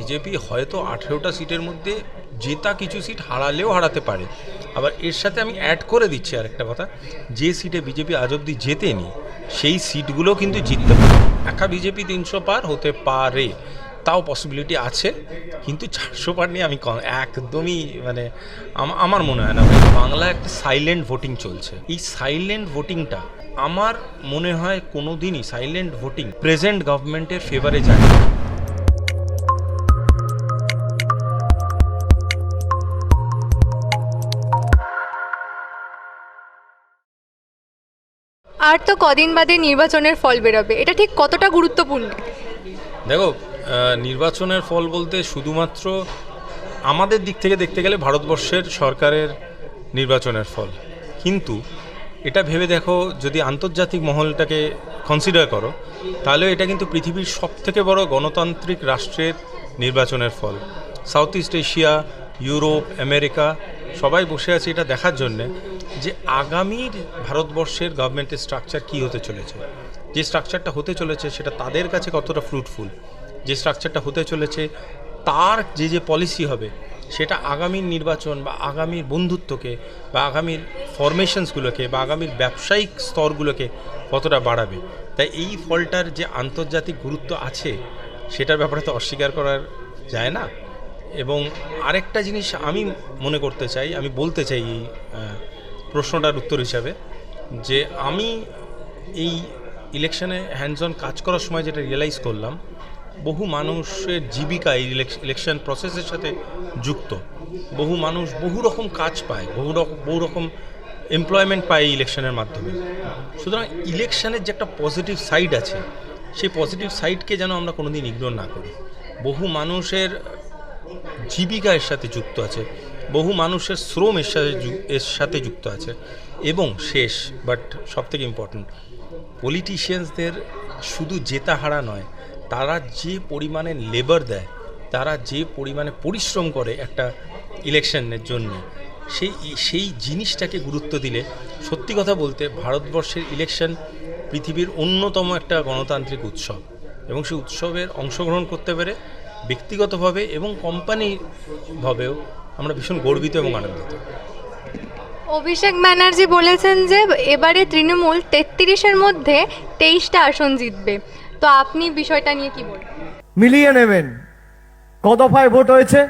BJP হয়তো আঠেরোটা সিটের মধ্যে জেতা কিছু সিট হারালেও হারাতে পারে। আবার এর সাথে আমি অ্যাড করে দিচ্ছি আর একটা কথা, যে সিটে বিজেপি আজ অব্দি জেতেনি, সেই সিটগুলো কিন্তু জিততে পারে। একা বিজেপি তিনশো পার হতে পারে, তাও পসিবিলিটি আছে, কিন্তু চারশো পার নিয়ে আমি একদমই মানে আমার মনে হয় না। বাংলা একটা সাইলেন্ট ভোটিং চলছে। এই সাইলেন্ট ভোটিংটা আমার মনে হয় কোনো দিনই সাইলেন্ট ভোটিং প্রেজেন্ট গভর্নমেন্টের ফেভারে যায় আর তো কদিন বাদে নির্বাচনের ফল বেরোবে। এটা ঠিক কতটা গুরুত্বপূর্ণ? দেখো নির্বাচনের ফল বলতে শুধুমাত্র আমাদের দিক থেকে দেখতে গেলে ভারতবর্ষের সরকারের নির্বাচনের ফল। কিন্তু এটা ভেবে দেখো, যদি আন্তর্জাতিক মহলটাকে কনসিডার করো, তাহলে এটা কিন্তু পৃথিবীর সব থেকে বড় গণতান্ত্রিক রাষ্ট্রের নির্বাচনের ফল। South east Asia Europe America সবাই বসে আছে এটা দেখার জন্যে। যে আগামীর ভারতবর্ষের গভর্নমেন্টের স্ট্রাকচার কী হতে চলেছে? যে স্ট্রাকচারটা হতে চলেছে সেটা তাদের কাছে কতটা ফ্রুটফুল যে স্ট্রাকচারটা হতে চলেছে তার যে যে পলিসি হবে, সেটা আগামীর নির্বাচন বা আগামীর বন্ধুত্বকে বা আগামীর ফরমেশনসগুলোকে বা আগামীর ব্যবসায়িক স্তরগুলোকে কতটা বাড়াবে? তাই এই ফলটার যে আন্তর্জাতিক গুরুত্ব আছে, সেটার ব্যাপারে তো অস্বীকার করার যায় না। এবং আরেকটা জিনিস আমি মনে করতে চাই, আমি বলতে চাই এই প্রশ্নটার উত্তর হিসাবে যে আমি এই ইলেকশনে হ্যান্ডস অন কাজ করার সময় যেটা রিয়েলাইজ করলাম, বহু মানুষের জীবিকা এই ইলেকশন প্রসেসের সাথে যুক্ত। বহু মানুষ বহু রকম কাজ পায়, বহু রকম বহু রকম এমপ্লয়মেন্ট পায় ইলেকশনের মাধ্যমে। সুতরাং ইলেকশনের যে একটা পজিটিভ সাইড আছে, সেই পজিটিভ সাইডকে যেন আমরা কোনোদিন ইগনোর না করি। বহু মানুষের জীবিকা এর সাথে যুক্ত আছে। বহু মানুষের শ্রম এর সাথে এর সাথে যুক্ত আছে এবং শেষ বাট সব থেকে ইম্পর্ট্যান্ট পলিটিশিয়ানসদের শুধু জেতা হারা নয়, তারা যে পরিমাণে লেবার দেয়, তারা যে পরিমাণে পরিশ্রম করে একটা ইলেকশনের জন্য, সেই সেই জিনিসটাকে গুরুত্ব দিলে, সত্যি কথা বলতে ভারতবর্ষের ইলেকশন পৃথিবীর অন্যতম একটা গণতান্ত্রিক উৎসব, এবং সেই উৎসবের অংশগ্রহণ করতে পেরে ব্যক্তিগতভাবে এবং কোম্পানিভাবেও আমরা ভীষণ গর্বিত এবং আনন্দিত। অভিষেক ব্যানার্জি বলেছেন যে এবারে তৃণমূল তেত্রিশের মধ্যে তেইশটা আসন জিতবে। তো আপনি বিষয়টা নিয়ে কি বলবেন? মিলিয়ে নেবেন। ক দফায় ভোট হয়েছে?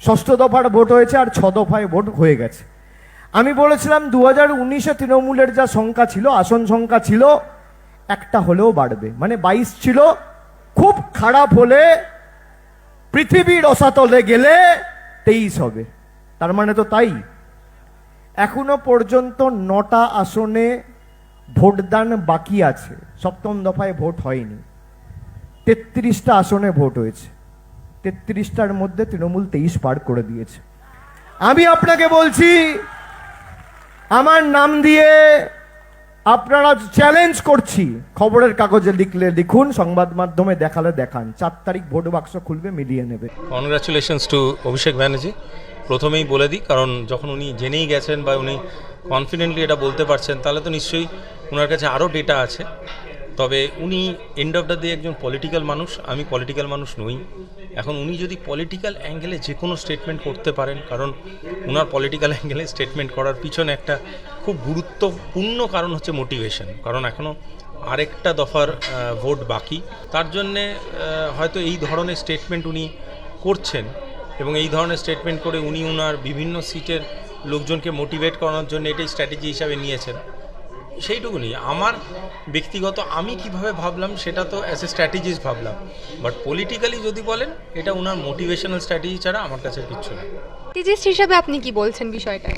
ষষ্ঠ দফার ভোট হয়েছে আর ছ দফায় ভোট হয়ে গেছে। আমি বলেছিলাম দু হাজার উনিশে তৃণমূলের যা সংখ্যা ছিল আসন সংখ্যা ছিল একটা হলেও বাড়বে। মানে বাইশ ছিল খুব খারাপ হলে পৃথিবীর অসাতলে গেলে তেইশ হবে। তার মানে তো তাই। এখনও পর্যন্ত নটা আসনে ভোটদান বাকি আছে। সপ্তম দফায় ভোট হয়নি। তেত্রিশটা আসনে ভোট হয়েছে। তেত্রিশটার মধ্যে তৃণমূল তেইশ পার করে দিয়েছে। আমি আপনাকে বলছি, আমার নাম দিয়ে আপনারা চ্যালেঞ্জ করছি, খবরের কাগজে লিখলে লিখুন, সংবাদ মাধ্যমে দেখালে দেখান। চার তারিখ ভোট বাক্স খুলবে, মিলিয়ে নেবে। Congratulations to Abhishek Banerjee. প্রথমেই বলে দিই, কারণ যখন উনি জেনেই গেছেন বা উনি কনফিডেন্টলি এটা বলতে পারছেন, তাহলে তো নিশ্চয়ই ওনার কাছে আরও ডেটা আছে। তবে উনি এন্ড অফ দ্য ডে একজন পলিটিক্যাল মানুষ, আমি পলিটিক্যাল মানুষ নই। এখন উনি যদি পলিটিক্যাল অ্যাঙ্গেলে যে কোনো স্টেটমেন্ট করতে পারেন, কারণ ওনার পলিটিক্যাল অ্যাঙ্গেলে স্টেটমেন্ট করার পিছনে একটা খুব গুরুত্বপূর্ণ কারণ হচ্ছে মোটিভেশন কারণ এখনও আরেকটা দফার ভোট বাকি। তার জন্যে হয়তো এই ধরনের স্টেটমেন্ট উনি করছেন এবং এই ধরনের স্টেটমেন্ট করে উনি ওনার বিভিন্ন সিটের লোকজনকে মোটিভেট করানোর জন্য এটাই স্ট্র্যাটেজি হিসাবে নিয়েছেন। সেইটুকুনি। আমার ব্যক্তিগত আমি কীভাবে ভাবলাম সেটা তো অ্যাজ এ স্ট্র্যাটেজিস ভাবলাম। বাট পলিটিক্যালি যদি বলেন এটা ওনার মোটিভেশনাল স্ট্র্যাটেজি ছাড়া আমার কাছে কিচ্ছু না। টিজিস্ট হিসাবে আপনি কি বলছেন বিষয়টা?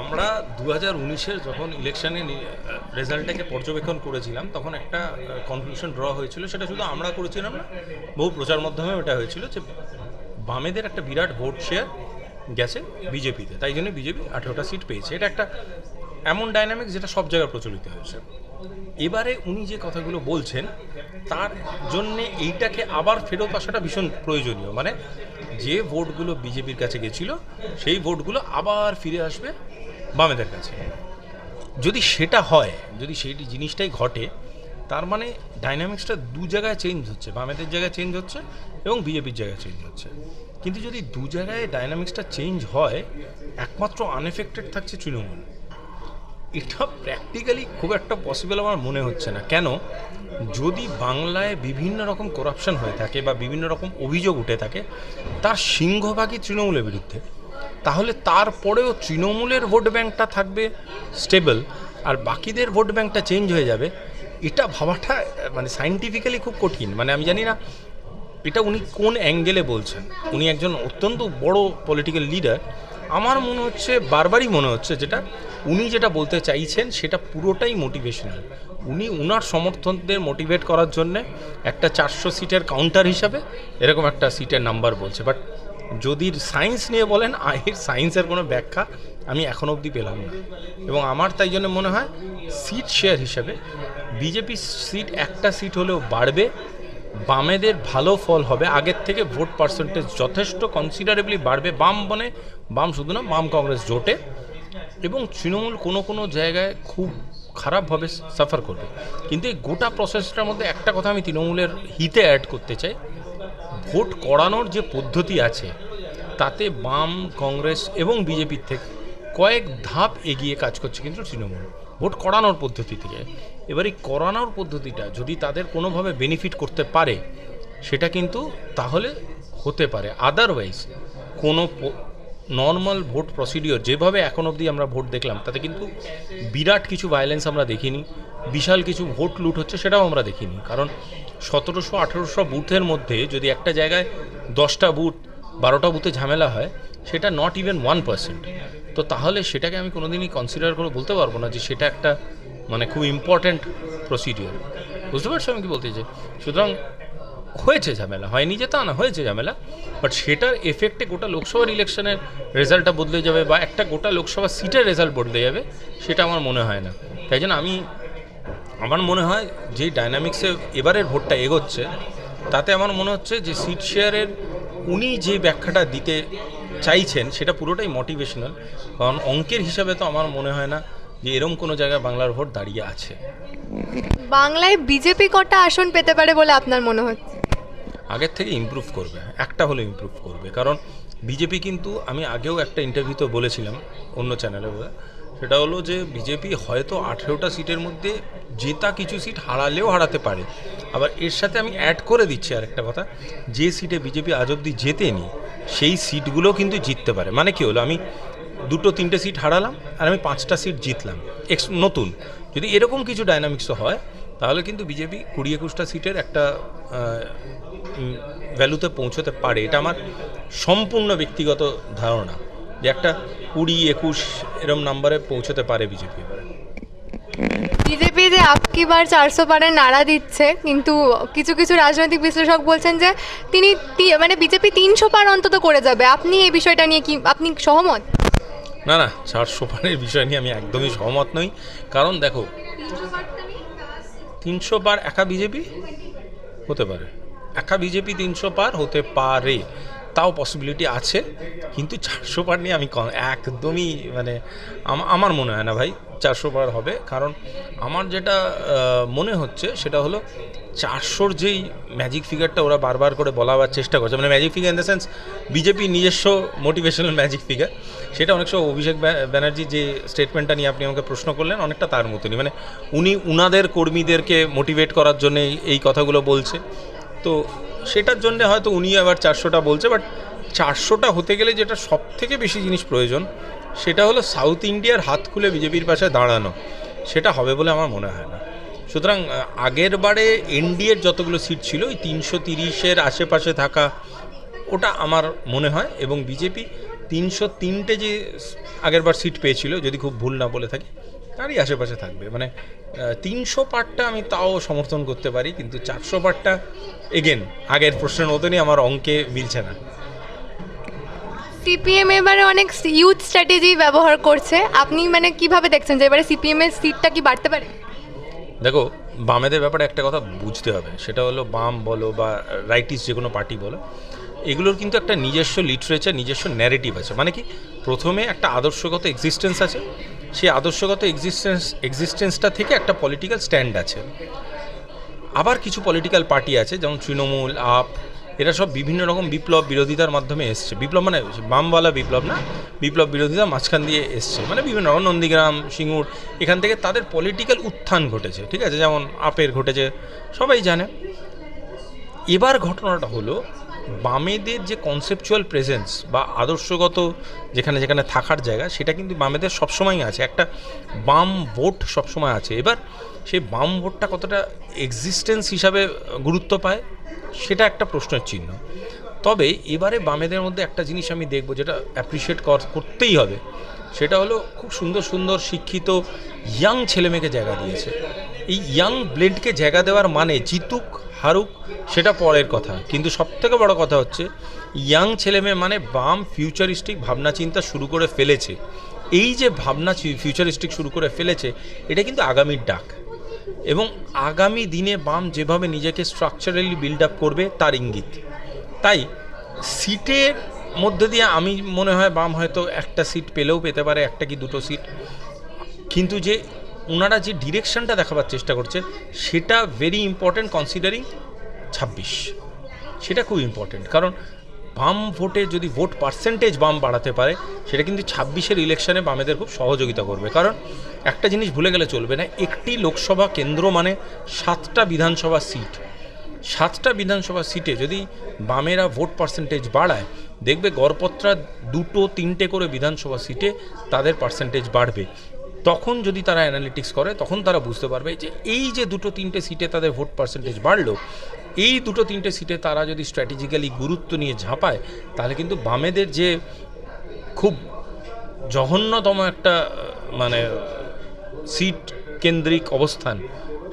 আমরা দু হাজার উনিশের যখন ইলেকশনে রেজাল্টটাকে পর্যবেক্ষণ করেছিলাম তখন একটা কনক্লুশন ড্র হয়েছিল। সেটা শুধু আমরা করেছিলাম না বহু প্রচার মাধ্যমে এটা হয়েছিল যে বামেদের একটা বিরাট ভোট শেয়ার গেছে বিজেপিতে। তাই জন্য বিজেপি আঠেরোটা সিট পেয়েছে। এটা একটা এমন ডাইনামিক্স যেটা সব জায়গায় প্রচলিত হয়েছে। এবারে উনি যে কথাগুলো বলছেন, তার জন্যে এইটাকে আবার ফেরত আসাটা ভীষণ প্রয়োজনীয়। মানে যে ভোটগুলো বিজেপির কাছে গেছিল, সেই ভোটগুলো আবার ফিরে আসবে বামেদের কাছে। যদি সেটা হয়, যদি সেই জিনিসটাই ঘটে, তার মানে ডাইনামিক্সটা দু জায়গায় চেঞ্জ হচ্ছে। বামেদের জায়গায় চেঞ্জ হচ্ছে এবং বিজেপির জায়গায় চেঞ্জ হচ্ছে। কিন্তু যদি দু জায়গায় ডাইনামিক্সটা চেঞ্জ হয়, একমাত্র আনএফেক্টেড থাকছে তৃণমূল। এটা প্র্যাকটিক্যালি খুব একটা পসিবল আমার মনে হচ্ছে না। কেন? যদি বাংলায় বিভিন্ন রকম করাপশন হয়ে থাকে বা বিভিন্ন রকম অভিযোগ উঠে থাকে, তার সিংহভাগই তৃণমূলের বিরুদ্ধে। তাহলে তারপরেও তৃণমূলের ভোট ব্যাংকটা থাকবে স্টেবল আর বাকিদের ভোট ব্যাংকটা চেঞ্জ হয়ে যাবে, এটা ভাবাটা মানে সাইন্টিফিক্যালি খুব কঠিন। মানে আমি জানি না, এটা উনি কোন অ্যাঙ্গেলে বলছেন? উনি একজন অত্যন্ত বড় পলিটিক্যাল লিডার আমার মনে হচ্ছে, বারবারই মনে হচ্ছে যেটা, উনি যেটা বলতে চাইছেন সেটা পুরোটাই মোটিভেশনাল উনি উনার সমর্থকদের মোটিভেট করার জন্যে একটা চারশো সিটের কাউন্টার হিসাবে এরকম একটা সিটের নাম্বার বলছে। বাট যদি সায়েন্স নিয়ে বলেন এর সায়েন্সের কোনো ব্যাখ্যা আমি এখন অবধি পেলাম না। এবং আমার তাই জন্য মনে হয় সিট শেয়ার হিসাবে বিজেপি সিট একটা সিট হলেও বাড়বে বামেদের ভালো ফল হবে। আগের থেকে ভোট পার্সেন্টেজ যথেষ্ট কনসিডারেবলি বাড়বে বাম বনে। বাম শুধু না, বাম কংগ্রেস জোটে। এবং তৃণমূল কোনো কোনো জায়গায় খুব খারাপভাবে সাফার করবে। কিন্তু এই গোটা প্রসেসটার মধ্যে একটা কথা আমি তৃণমূলের হিতে অ্যাড করতে চাই। ভোট করানোর যে পদ্ধতি আছে, তাতে বাম, কংগ্রেস এবং বিজেপির থেকে কয়েক ধাপ এগিয়ে কাজ করছে কিন্তু তৃণমূল। ভোট করানোর পদ্ধতি থেকে এবার এই করানোর পদ্ধতিটা যদি তাদের কোনোভাবে বেনিফিট করতে পারে, সেটা কিন্তু তাহলে হতে পারে। আদারওয়াইজ কোনো নর্মাল ভোট প্রসিডিওর যেভাবে এখন অবধি আমরা ভোট দেখলাম, তাতে কিন্তু বিরাট কিছু ভায়োলেন্স আমরা দেখিনি, বিশাল কিছু ভোট লুট হচ্ছে সেটাও আমরা দেখিনি। কারণ সতেরোশো আঠেরোশো বুথের মধ্যে যদি একটা জায়গায় দশটা বুথ, বারোটা বুথে ঝামেলা হয়, সেটা নট ইভেন ওয়ান পার্সেন্ট তো তাহলে সেটাকে আমি কোনোদিনই কনসিডার করে বলতে পারব না যে সেটা একটা মানে খুব ইম্পর্ট্যান্ট প্রসিডিওর বুঝতে পারছ আমি কি বলতে চাই? সুতরাং হয়েছে ঝামেলা, হয়নি যে তা না, হয়েছে ঝামেলা বাট সেটার এফেক্টে গোটা লোকসভার ইলেকশনের রেজাল্টটা বদলে যাবে বা একটা গোটা লোকসভা সিটের রেজাল্ট বদলে যাবে, সেটা আমার মনে হয় না। তাই জন্য আমি, আমার মনে হয় যে ডাইনামিক্সে এবারের ভোটটা এগোচ্ছে, তাতে আমার মনে হচ্ছে যে সিট শেয়ারের উনি যে ব্যাখ্যাটা দিতে চাইছেন সেটা পুরোটাই মোটিভেশনাল কারণ অঙ্কের হিসাবে তো আমার মনে হয় না যে এরম কোনো জায়গায় বাংলার ভোট দাঁড়িয়ে আছে। বাংলায় বিজেপি কটা আসন পেতে পারে বলে আপনার মনে হচ্ছে? আগের থেকে ইমপ্রুভ করবে একটা হলে ইমপ্রুভ করবে। কারণ বিজেপি কিন্তু আমি আগেও একটা ইন্টারভিউতে বলেছিলাম অন্য চ্যানেলে বলে সেটা হলো যে বিজেপি হয়তো আঠেরোটা সিটের মধ্যে জেতা কিছু সিট হারালেও হারাতে পারে। আবার এর সাথে আমি অ্যাড করে দিচ্ছি আরেকটা কথা, যে সিটে বিজেপি আজ অব্দি জেতেনি, সেই সিটগুলো কিন্তু জিততে পারে। মানে কি হলো? আমি দুটো, তিনটে সিট হারালাম আর আমি পাঁচটা সিট জিতলাম। এক্স, নতুন। যদি এরকম কিছু ডাইনামিক্সও হয়, তাহলে কিন্তু বিজেপি কুড়ি একুশটা সিটের একটা ভ্যালুতে পৌঁছতে পারে। এটা আমার সম্পূর্ণ ব্যক্তিগত ধারণা। যে একটা কুড়ি একুশ এরম নাম্বারে পৌঁছতে পারে বিজেপি এবারে। বিজেপি যে আপকি বার চারশো পারের নাড়া দিচ্ছে কিন্তু কিছু কিছু রাজনৈতিক বিশ্লেষক বলছেন যে তিনি মানে বিজেপি তিনশো পার অন্তত করে যাবে। আপনি এই বিষয়টা নিয়ে কি আপনি সহমত? না না চারশো পারের বিষয় নিয়ে আমি একদমই সহমত নই। কারণ দেখো তিনশো পার একা বিজেপি? হতে পারে। একা বিজেপি তিনশো পার হতে পারে। তাও পসিবিলিটি আছে, কিন্তু চারশো পার নিয়ে আমি একদমই মানে আমার মনে হয় না ভাই, চারশো পার হবে। কারণ আমার যেটা মনে হচ্ছে সেটা হলো চারশোর যেই ম্যাজিক ফিগারটা ওরা বারবার করে বলাবার চেষ্টা করছে মানে magic figure in the sense BJP নিজস্ব মোটিভেশনাল ম্যাজিক ফিগার সেটা অনেক সময় অভিষেক ব্যানার্জি যে স্টেটমেন্টটা নিয়ে আপনি আমাকে প্রশ্ন করলেন, অনেকটা তার মতনই। মানে উনি উনাদের কর্মীদেরকে মোটিভেট করার জন্য এই- কথাগুলো বলছে। তো সেটার জন্য হয়তো উনি আবার চারশোটা বলছে বাট চারশোটা হতে গেলে যেটা সব থেকে বেশি জিনিস প্রয়োজন, সেটা হলো সাউথ ইন্ডিয়ার হাত খুলে বিজেপির পাশে দাঁড়ানো, সেটা হবে বলে আমার মনে হয় না। সুতরাং আগের বারে এনডিএর যতগুলো সিট ছিল, ওই তিনশো তিরিশের আশেপাশে থাকা, ওটা আমার মনে হয়, এবং বিজেপি তিনশো তিনটে যে আগেরবার সিট পেয়েছিল, যদি খুব ভুল না বলে থাকি তারই আশেপাশে থাকবে। মানে তিনশো পার্টটা আমি তাও সমর্থন করতে পারি কিন্তু চারশো পার্টটা এগেন আগের প্রশ্নের মতনই আমার অঙ্কে মিলছে না। সিপিএম এবারে অনেক ইউথ স্ট্র্যাটেজি ব্যবহার করছে। আপনি মানে কীভাবে দেখছেন যে এবারে সিপিএম এর সিটটা কি বাড়তে পারে? দেখো বামেদের ব্যাপারে একটা কথা বুঝতে হবে। সেটা হলো বাম বলো বা রাইটিস যে কোনো পার্টি বলো এগুলোর কিন্তু একটা নিজস্ব লিটারেচার নিজস্ব ন্যারেটিভ আছে। মানে কি? প্রথমে একটা আদর্শগত এক্সিস্টেন্স আছে সেই আদর্শগত এক্সিস্টেন্স এক্সিস্টেন্সটা থেকে একটা পলিটিক্যাল স্ট্যান্ড আছে। আবার কিছু পলিটিক্যাল পার্টি আছে, যেমন তৃণমূল, আপ, এরা সব বিভিন্ন রকম বিপ্লব বিরোধিতার মাধ্যমে এসছে। বিপ্লব মানে বামওয়ালা বিপ্লব না, বিপ্লব বিরোধিতা মাঝখান দিয়ে এসছে। মানে বিভিন্ন রকম নন্দীগ্রাম, সিঙ্গুর, এখান থেকে তাদের পলিটিক্যাল উত্থান ঘটেছে, ঠিক আছে? যেমন আপের ঘটেছে, সবাই জানে। এবার ঘটনাটা হলো বামেদের যে কনসেপচুয়াল প্রেজেন্স বা আদর্শগত যেখানে যেখানে থাকার জায়গা, সেটা কিন্তু বামেদের সবসময়ই আছে। একটা বাম ভোট সবসময় আছে। এবার সেই বাম ভোটটা কতটা এক্সিস্টেন্স হিসাবে গুরুত্ব পায়, সেটা একটা প্রশ্নের চিহ্ন। তবে এবারে বামেদের মধ্যে একটা জিনিস আমি দেখব যেটা অ্যাপ্রিসিয়েট করতেই হবে। সেটা হলো খুব সুন্দর সুন্দর শিক্ষিত ইয়াং ছেলেমেয়েকে জায়গা দিয়েছে। এই ইয়াং ব্লেডকে জায়গা দেওয়ার মানে জিতুক হারুক, সেটা পরের কথা। কিন্তু সবথেকে বড় কথা হচ্ছে, ইয়াং ছেলেমেয়ে মানে বাম ফিউচারিস্টিক ভাবনা চিন্তা শুরু করে ফেলেছে। এই যে ভাবনা ফিউচারিস্টিক শুরু করে ফেলেছে, এটা কিন্তু আগামীর ডাক। এবং আগামী দিনে বাম যেভাবে নিজেকে স্ট্রাকচারালি বিল্ড আপ করবে, তার ইঙ্গিত। তাই সিটের মধ্যে দিয়ে আমি মনে হয় বাম হয়তো একটা সিট পেলেও পেতে পারে, একটা কি দুটো সিট কিন্তু যে ওনারা যে ডিরেকশনটা দেখাবার চেষ্টা করছে, সেটা ভেরি ইম্পর্ট্যান্ট কনসিডারিং ছাব্বিশ। সেটা খুব ইম্পর্ট্যান্ট কারণ বাম ভোটে যদি ভোট পার্সেন্টেজ বাম বাড়াতে পারে, সেটা কিন্তু ছাব্বিশের ইলেকশনে বামেদের খুব সহযোগিতা করবে। কারণ একটা জিনিস ভুলে গেলে চলবে না, একটি লোকসভা কেন্দ্র মানে সাতটা বিধানসভা সিট। সাতটা বিধানসভা সিটে যদি বামেরা ভোট পার্সেন্টেজ বাড়ায়, দেখবে গড়পত্রা দুটো তিনটে করে বিধানসভা সিটে তাদের পার্সেন্টেজ বাড়বে। তখন যদি তারা অ্যানালিটিক্স করে, তখন তারা বুঝতে পারবে যে এই যে দুটো তিনটে সিটে তাদের ভোট পার্সেন্টেজ বাড়লো, এই দুটো তিনটে সিটে তারা যদি স্ট্র্যাটেজিক্যালি গুরুত্ব নিয়ে ঝাঁপায়, তাহলে কিন্তু বামেদের যে খুব জঘন্যতম একটা মানে সিট কেন্দ্রিক অবস্থান,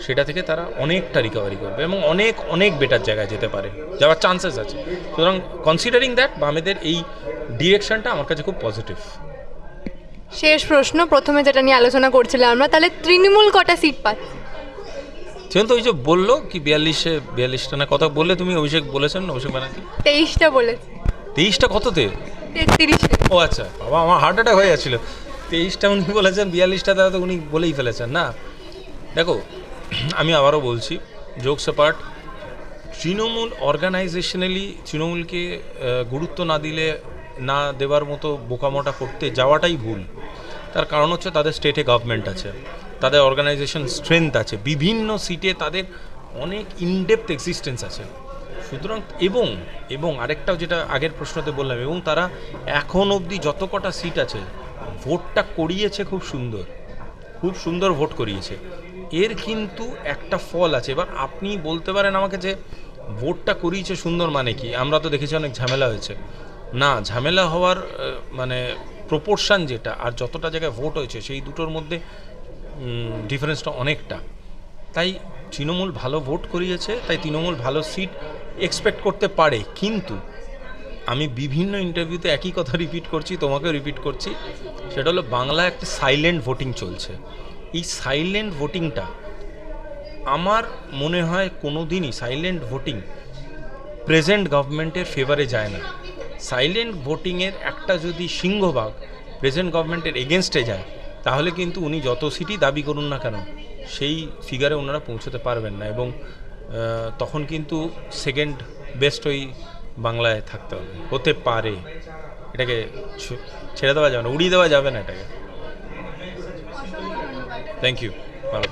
সেটা থেকে তারা অনেকটা রিকভারি করবে এবং অনেক অনেক বেটার জায়গায় যেতে পারে, যাওয়ার চান্সেস আছে। সুতরাং কনসিডারিং দ্যাট বামেদের এই ডিরেকশনটা আমার কাছে খুব পজিটিভ শেষ প্রশ্ন প্রথমে যেটা নিয়ে আলোচনা করছিলাম আমরা তাহলে তৃণমূল কটা সিট পাচ্ছে সেখানে তো ওই যে বলল কি বিয়াল্লিশে বিয়াল্লিশটা না কথা বললে তুমি অভিষেক বলেছেন অভিষেক ব্যানার্জি? তেইশটা বলেছে। তেইশটা কততে? তেত্রিশে। ও আচ্ছা বাবা আমার হার্ট অ্যাটাক হয়ে যাচ্ছিল। তেইশটা উনি বলেছেন বিয়াল্লিশটা তারা তো উনি বলেই ফেলেছেন না? দেখো আমি আবারও বলছি জোকস পার্ট তৃণমূল অর্গানাইজেশনালি তৃণমূলকে গুরুত্ব না দিলে না দেওয়ার মতো বোকামোটা করতে যাওয়াটাই ভুল। তার কারণ হচ্ছে তাদের স্টেটে গভর্নমেন্ট আছে, তাদের অর্গানাইজেশন স্ট্রেংথ আছে, বিভিন্ন সিটে তাদের অনেক ইনডেপথ এক্সিস্টেন্স আছে। সুতরাং এবং এবং আরেকটাও যেটা আগের প্রশ্নতে বললাম, এবং তারা এখন অবধি যত কটা সিট আছে ভোটটা করিয়েছে খুব সুন্দর খুব সুন্দর ভোট করিয়েছে। এর কিন্তু একটা ফল আছে, এবার আপনি বলতে পারেন আমাকে যে ভোটটা করিয়েছে সুন্দর মানে কি? আমরা তো দেখেছি অনেক ঝামেলা হয়েছে। না, ঝামেলা হওয়ার মানে প্রপোর্শন যেটা আর যতটা জায়গায় ভোট হয়েছে, সেই দুটোর মধ্যে ডিফারেন্সটা অনেকটা। তাই তৃণমূল ভালো ভোট করিয়েছে, তাই তৃণমূল ভালো সিট এক্সপেক্ট করতে পারে। কিন্তু আমি বিভিন্ন ইন্টারভিউতে একই কথা রিপিট করছি, তোমাকেও রিপিট করছি। সেটা হলো বাংলা একটা সাইলেন্ট ভোটিং চলছে। এই সাইলেন্ট ভোটিংটা আমার মনে হয় কোনো দিনই সাইলেন্ট ভোটিং প্রেজেন্ট গভর্নমেন্টের ফেভারে যায় না। সাইলেন্ট ভোটিংয়ের একটা যদি সিংহভাগ প্রেজেন্ট গভর্নমেন্টের এগেনস্টে যায়, তাহলে কিন্তু উনি যত সিটি দাবি করুন না কেন, সেই ফিগারে ওনারা পৌঁছতে পারবেন না এবং তখন কিন্তু সেকেন্ড বেস্ট ওই বাংলায় থাকতে হবে। হতে পারে। এটাকে ছেড়ে দেওয়া যাবে না, উড়িয়ে দেওয়া যাবে না এটাকে। থ্যাংক ইউ ভালো।